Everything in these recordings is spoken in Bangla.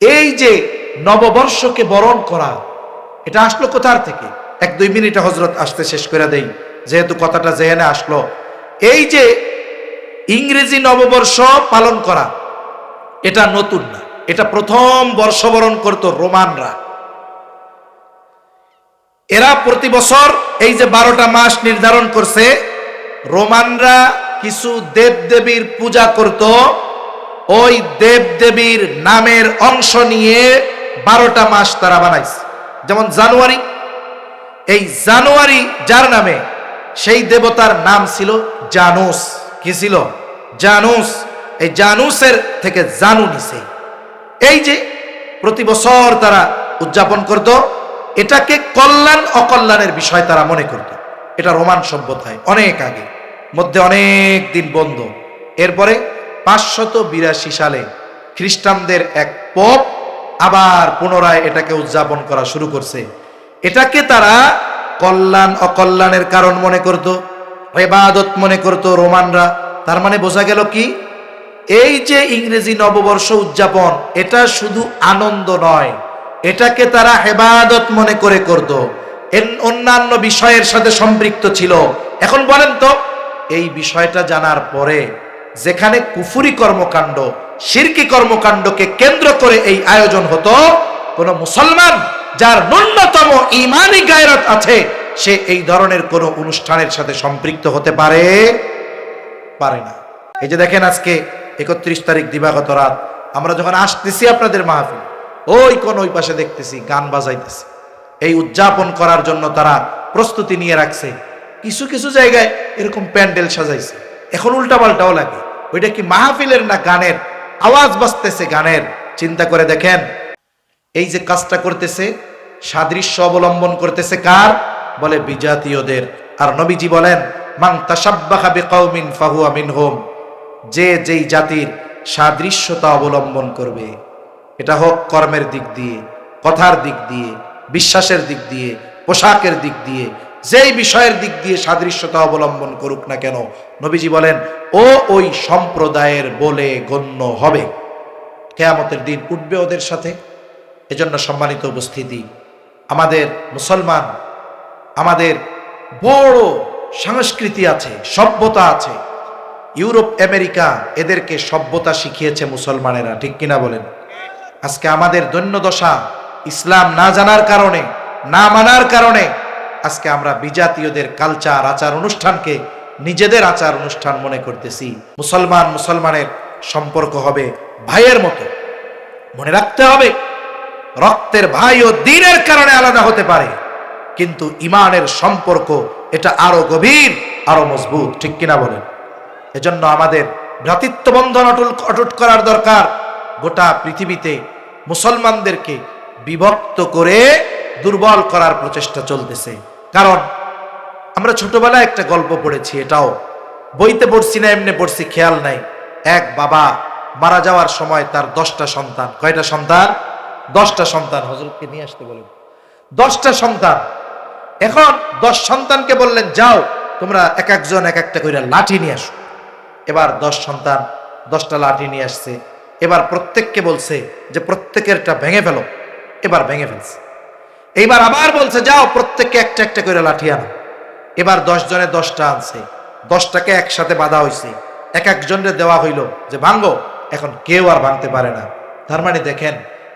এই যে নববর্ষকে বরণ করা, এটা আসলো কোথার থেকে? এক দুই মিনিটে হজরত আসতে শেষ করে দেই, যেহেতু কথাটা জেহেনে আসলো। এই যে ইংরেজি নববর্ষ পালন করা, এটা নতুন না। এটা প্রথম বর্ষবরণ করত রোমানরা। এরা প্রতি বছর এই যে বারোটা মাস নির্ধারণ করছে, রোমানরা কিছু দেবদেবীর পূজা করত ওই দেবদেবীর নামের অংশ নিয়ে বারোটা মাস তারা বানাইছে। যেমন জানুয়ারি, এই জানুয়ারি যার নামে? সেই দেবতার নাম ছিল জানুস। কি ছিল? জানুস। এই জানুসের থেকে জানু নিছে। এই যে প্রতি বছর তারা উদযাপন করত, এটাকে কল্যাণ, অকল্যাণের বিষয় তারা মনে করত। এটা রোমান সভ্যতায় অনেক আগে, মধ্যে অনেক দিন বন্ধ। এরপরে পাঁচশত বিরাশি সালে খ্রিস্টানদের এক পপ আবার পুনরায় এটাকে উদযাপন করা শুরু করছে। এটাকে তারা কল্যাণ, অকল্যাণের কারণ মনে করত, এবাদত মনে করত রোমানরা। তার মানে বোঝা গেল কি? এই যে ইংরেজি নববর্ষ উদযাপন, এটা শুধু আনন্দ নয়, এটাকে তারা হেবাদত মনে করে করত। অন্যান্য বিষয়ের সাথে সম্পৃক্ত ছিল। এখন বলেন তো, এই বিষয়টা জানার পরে যেখানে কুফুরি কর্মকাণ্ড, শিরকি কর্মকাণ্ডকে কেন্দ্র করে এই আয়োজন হতো, কোন মুসলমান যার ন্যূনতম ইমানি গায়রত আছে, সে এই ধরনের কোন অনুষ্ঠানের সাথে সম্পৃক্ত হতে পারে? পারে না। এই যে দেখেন আজকে একত্রিশ তারিখ দিবাগত রাত, আমরা যখন আসতেছি আপনাদের মাহফিল, ওই কোন ওই পাশে দেখতেছি, গান বাজাইতেছে। এই উদযাপন করার জন্য তারা প্রস্তুতি নিয়ে রাখছে। কিছু কিছু জায়গায় এরকম প্যান্ডেল সাজাইছে। এখন উল্টাপাল্টাও লাগে। ওইটা কি মাহফিলের না গানের? আওয়াজ বাজতেছে গানের। চিন্তা করে দেখেন, এই যে কাজটা করতেছে, সাদৃশ্য অবলম্বন করতেছে কার? বলে বিজাতীয়দের। আর নবীজি বলেন মাং তাসাব্বাহা বিকাউমিন ফাহুয়া যে যেই জাতির সাদৃশ্যতা অবলম্বন করবে, এটা হোক কর্মের দিক দিয়ে, কথার দিক দিয়ে, বিশ্বাসের দিক দিয়ে, পোশাকের দিক দিয়ে যেই বিষয়ের দিক দিয়ে সাদৃশ্যতা অবলম্বন করুক না কেন, নবীজি বলেন, ও ওই সম্প্রদায়ের বলে গণ্য হবে। কেয়ামতের দিন উঠবে ওদের সাথে। এজন্য সম্মানিত উপস্থিতি, আমাদের মুসলমান, আমাদের বড় সংস্কৃতি আছে, সভ্যতা আছে। ইউরোপ, আমেরিকা এদেরকে সভ্যতা শিখিয়েছে মুসলমানেরা, ঠিক কিনা বলেন? আজকে আমাদের দৈন্যদশা ইসলাম না জানার কারণে, না মানার কারণে আজকে আমরা বিজাতীয়দের কালচার আচার অনুষ্ঠানকে নিজেদের আচার অনুষ্ঠান মনে করতেছি। মুসলমান, মুসলমানের সম্পর্ক হবে ভাইয়ের মতো। মনে রাখতে হবে, রক্তের ভাই ও দিনের কারণে আলাদা হতে পারে, কিন্তু ইমানের সম্পর্ক এটা আরও গভীর, আরও মজবুত, ঠিক কিনা বলেন? এজন্য আমাদের ভ্রাতৃত্ব বন্ধন অটুট অটুট করার দরকার। গোটা পৃথিবীতে মুসলমানদেরকে বিভক্ত করে দুর্বল করার প্রচেষ্টা চলতেছে। কারণ আমরা ছোটবেলায় একটা গল্প পড়েছি, এটাও। বইতে পড়ছি না, এমনি পড়ছি, খেয়াল নাই। এক বাবা মারা যাওয়ার সময় তার দশটা সন্তান। কয়টা সন্তান? দশটা সন্তান। হজরতকে নিয়ে আসতে বলেন। দশটা সন্তান। এখন দশ সন্তানকে বললেন, যাও, তোমরা এক একজন এক একটা করে লাঠি নিয়ে আসো। এবার দশ সন্তান দশটা লাঠি নিয়ে আসছে। এবার প্রত্যেককে বলছে যে, প্রত্যেকেরটা ভেঙে ফেলো। এবার ভেঙে ফেলছে। এইবার আবার বলছে, যাও, প্রত্যেককে একটা একটা করে লাঠি আনো। এবার দশ জনে দশটা আনছে। দশটাকে একসাথে বাঁধা হয়েছে এক একজনের দেওয়া হইল যে, ভাঙ্গো, এখন কেউ আর ভাঙতে পারে না। তার মানে দেখেন,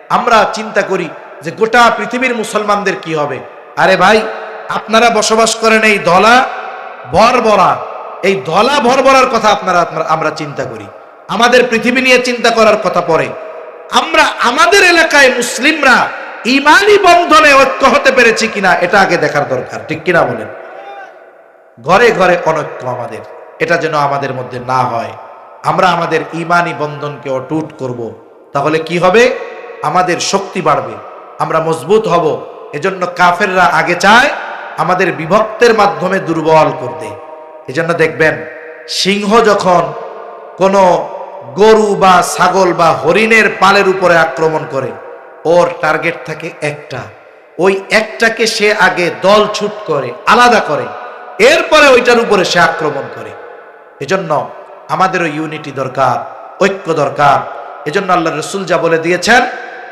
আমরা চিন্তা করি যে গোটা পৃথিবীর মুসলমানদের কি হবে। আরে ভাই, আপনারা বসবাস করেন এই ধলা ভরবরা এই ধলা ভরবরার কথা আপনারা, আপনারা- আমরা চিন্তা করি। আমাদের পৃথিবী নিয়ে চিন্তা করার কথা পরে। আমরা, আমাদের এলাকায় মুসলিমরা ইমানি বন্ধনে ঐক্য হতে পেরেছি কিনা, এটা আগে দেখার দরকার। ঠিক কিনা বলেন? ঘরে ঘরে অনৈক্য আমাদের। এটা যেন আমাদের মধ্যে না হয়। আমরা আমাদের ইমানি বন্ধনকে অটুট করব। তাহলে কি হবে? আমাদের শক্তি বাড়বে। আমরা মজবুত হব। এজন্য কাফেররা আগে চায় আমাদের বিভক্তের মাধ্যমে দুর্বল করতে। এজন্য দেখবেন, সিংহ যখন কোনো গরু বা ছাগল বা হরিণের পালের উপরে আক্রমণ করে ওর টার্গেট থাকে একটা। ওই একটাকে সে আগে দল ছুট করে, আলাদা করে। এরপরে ওইটার উপরে সে আক্রমণ করে। এজন্য আমাদেরও ইউনিটি দরকার, ঐক্য দরকার। এজন্য আল্লাহ রসুল যা বলে দিয়েছেন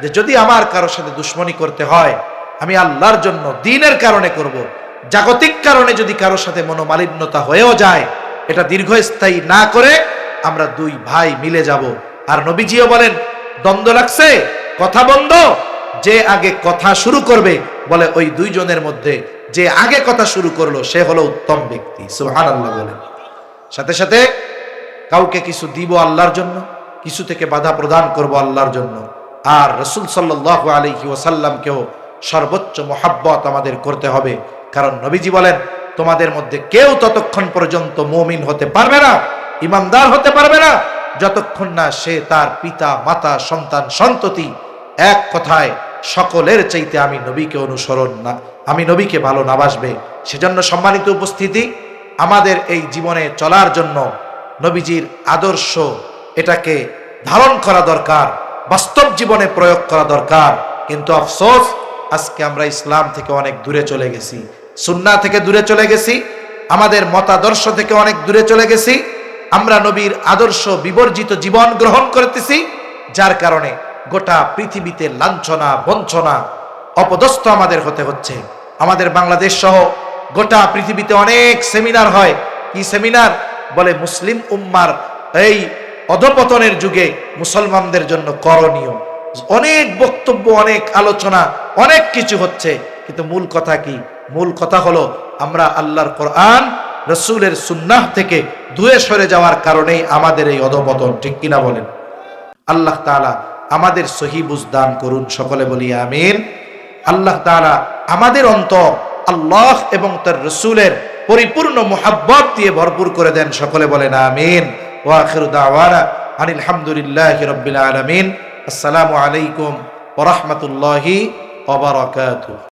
যে, যদি আমার কারোর সাথে দুশ্মনী করতে হয়, আমি আল্লাহর জন্য দিনের কারণে করব। জাগতিক কারণে যদি কারোর সাথে মনোমালিন্যতা হয়েও যায়, এটা দীর্ঘস্থায়ী না করে আমরা দুই ভাই মিলে যাব। আর নবীজিও বলেন, দ্বন্দ্ব লাগছে? কথা বন্ধ, যে আগে কথা শুরু করবে, বলে ওই দুইজনের মধ্যে যে আগে কথা শুরু করল, সে হলো উত্তম ব্যক্তি। সুহান আল্লাহ বলেন। সাথে সাথে কাউকে কিছু দিব আল্লাহর জন্য, কিছু থেকে বাধা প্রদান করব আল্লাহর জন্য। আর রসুল সাল্লাহ আলহি ওসাল্লামকেও সর্বোচ্চ মোহাব্বত আমাদের করতে হবে। কারণ নবীজি বলেন, তোমাদের মধ্যে কেউ ততক্ষণ পর্যন্ত মমিন হতে পারবে না, ইমানদার হতে পারবে না, যতক্ষণ না সে তার পিতা, মাতা, সন্তান, সন্ততি এক কথায়, সকলের চাইতে আমি নবীকে অনুসরণ না, আমি নবীকে ভালো নাবাসবে সেজন্য সম্মানিত উপস্থিতি, আমাদের এই জীবনে চলার জন্য নবীজির আদর্শ এটাকে ধারণ করা দরকার, বাস্তব জীবনে প্রয়োগ করা দরকার। কিন্তু আফসোস, আজকে আমরা ইসলাম থেকে অনেক দূরে চলে গেছি সুন্না থেকে দূরে চলে গেছি, আমাদের মতাদর্শ থেকে অনেক দূরে চলে গেছি, আমরা নবীর আদর্শ বিবর্জিত জীবন গ্রহণ করতেছি, যার কারণে গোটা পৃথিবীতে লাঞ্ছনা, বঞ্চনা অপদস্থ আমাদের হতে হচ্ছে। আমাদের বাংলাদেশ সহ গোটা পৃথিবীতে অনেক সেমিনার হয়। কি সেমিনার? বলে মুসলিম উম্মার এই অধপতনের যুগে মুসলমানদের জন্য করণীয়। অনেক বক্তব্য, অনেক আলোচনা, অনেক কিছু হচ্ছে। কিন্তু মূল কথা কি? মূল কথা হলো আমরা আল্লাহর কোরআন, রসুলের সুন্নাহ থেকে দূরে সরে যাওয়ার কারণেই আমাদের এই অধপতন, ঠিক কিনা বলেন? আল্লাহ তাআলা আমাদের সহি দান করুন, সকলে বলি আমিন। আল্লাহ তারা আমাদের অন্তর আল্লাহ এবং তার রসুলের পরিপূর্ণ মোহাব্বত দিয়ে ভরপুর করে দেন, সকলে বলেন আমিন। ওয়াখির দাওয়ানা আনিল হামদুলিল্লাহি রাব্বিল আলামিন। আসসালামু আলাইকুম ওরহমতুল্লাহি